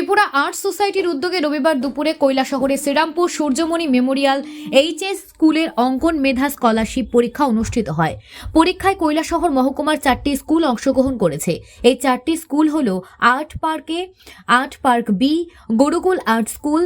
Tripura art সোসাইটির উদ্যোগে রবিবার দুপুরে কৈলাসহরে শ্রীরামপুর সূর্যমণি মেমোরিয়াল এইচএস স্কুলের অঙ্কন মেধা স্কলারশিপ পরীক্ষা অনুষ্ঠিত হয়। পরীক্ষায় কৈলাসহর মহকুমার চারটি স্কুল অংশগ্রহণ করেছে। এই চারটি স্কুল হল আর্ট পার্কে, art park B, Gurukul art school,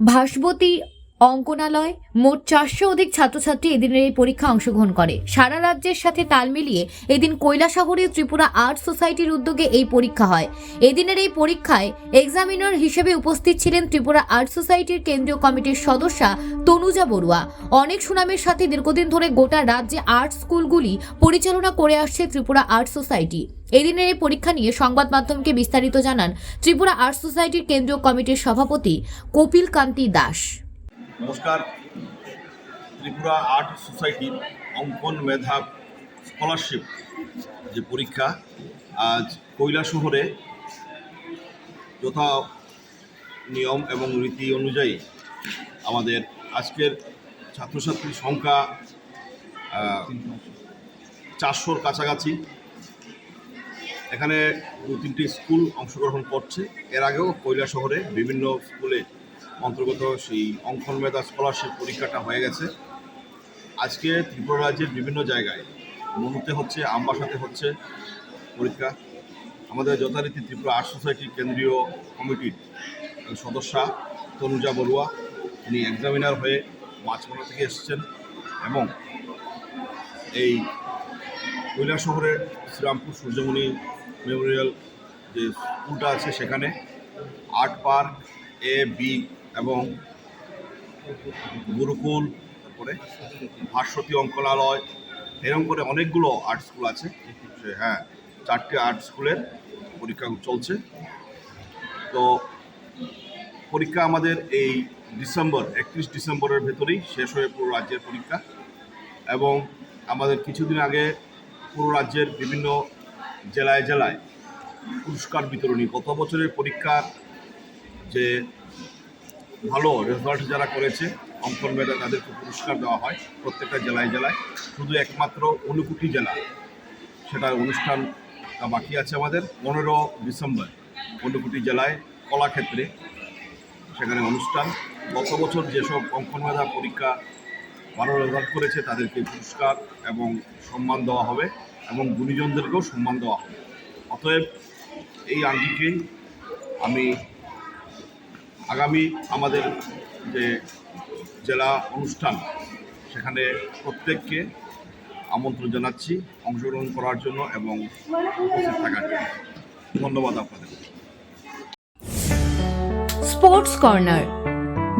Bhasbati Ankanalaya মোট চারশো অধিক ছাত্রছাত্রী এদিনের এই পরীক্ষা অংশগ্রহণ করে। সারা রাজ্যের সাথে তাল মিলিয়ে এদিন কৈলাসহরে ত্রিপুরা আর্ট সোসাইটির উদ্যোগে এই পরীক্ষা হয়। এদিনের এই পরীক্ষায় এক্সামিনার হিসেবে উপস্থিত ছিলেন ত্রিপুরা আর্ট সোসাইটির কেন্দ্রীয় কমিটির সদস্যা তনুজা বড়ুয়া। অনেক সুনামের সাথে দীর্ঘদিন ধরে গোটা রাজ্যে আর্ট স্কুলগুলি পরিচালনা করে আসছে ত্রিপুরা আর্ট সোসাইটি। এদিনের এই পরীক্ষা নিয়ে সংবাদ মাধ্যমকে বিস্তারিত জানান ত্রিপুরা আর্ট সোসাইটির কেন্দ্রীয় কমিটির সভাপতি কপিল কান্তি দাস। নমস্কার। ত্রিপুরা আর্ট সোসাইটির অঙ্কন মেধা স্কলারশিপ যে পরীক্ষা আজ কৈলা শহরে যথা নিয়ম এবং রীতি অনুযায়ী আমাদের আজকের ছাত্রছাত্রীর সংখ্যা চারশোর কাছাকাছি। এখানে দু তিনটি স্কুল অংশগ্রহণ করছে। এর আগেও কৈলা শহরে বিভিন্ন স্কুলে অন্তর্গত সেই অঙ্কন মেধা স্কলারশিপ পরীক্ষাটা হয়ে গেছে। আজকে ত্রিপুরা রাজ্যের বিভিন্ন জায়গায় মনুতে হচ্ছে, আমবাসাতে হচ্ছে পরীক্ষা। আমাদের যথারীতি ত্রিপুরা আর্ট সোসাইটির কেন্দ্রীয় কমিটির সদস্যা তনুজা বড়ুয়া, তিনি এক্সামিনার হয়ে মাছমানা থেকে এসেছেন এবং এই কৈলা শহরের শ্রীরামপুর সূর্যমণি মেমোরিয়াল যে স্কুলটা আছে সেখানে আর্ট পার্ক এ বি এবং গুরুকুল, তারপরে ভাস্বতী অঙ্কনালয় এরকম করে অনেকগুলো আর্ট স্কুল আছে। হ্যাঁ চারটে আর্ট স্কুলের পরীক্ষা চলছে। তো পরীক্ষা আমাদের এই ডিসেম্বর, একত্রিশ ডিসেম্বরের ভেতরেই শেষ হয়ে পুরো রাজ্যের পরীক্ষা। এবং আমাদের কিছুদিন আগে পুরো রাজ্যের বিভিন্ন জেলায় জেলায় পুরস্কার বিতরণী। গত বছরের পরীক্ষার যে ভালো রেজাল্ট যারা করেছে অঙ্কন মেধা তাদেরকে পুরস্কার দেওয়া হয় প্রত্যেকটা জেলায় জেলায়। শুধু একমাত্র অনুকুটি জেলা, সেটার অনুষ্ঠান বাকি আছে আমাদের। পনেরো ডিসেম্বর অনুকুটি জেলায় কলাক্ষেত্রে সেখানে অনুষ্ঠান। গত বছর যেসব অঙ্কন মেধা পরীক্ষা ভালো রেজাল্ট করেছে, তাদেরকে পুরস্কার এবং সম্মান দেওয়া হবে এবং গুণীজনদেরকেও সম্মান দেওয়া হবে। অতএব এই আঙ্গিকেই আমি আগামী আমাদের যে জেলা অনুষ্ঠান, সেখানে প্রত্যেককে আমন্ত্রণ জানাচ্ছি, অংশগ্রহণ করার জন্য এবং উপস্থিত থাকার জন্য। ধন্যবাদ আপনাদের। Sports corner,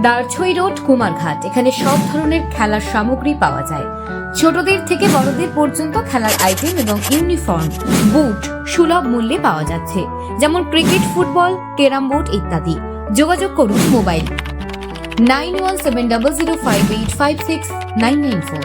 Darchhai road, Kumarghat. এখানে সব ধরনের খেলার সামগ্রী পাওয়া যায়। ছোটদের থেকে বড়দের পর্যন্ত খেলার আইটেম এবং ইউনিফর্ম, বুট সুলভ মূল্যে পাওয়া যাচ্ছে। যেমন ক্রিকেট, ফুটবল, ক্যারাম বোর্ড ইত্যাদি। যোগাযোগ করুন mobile nine one seven double zero five eight five six nine nine four.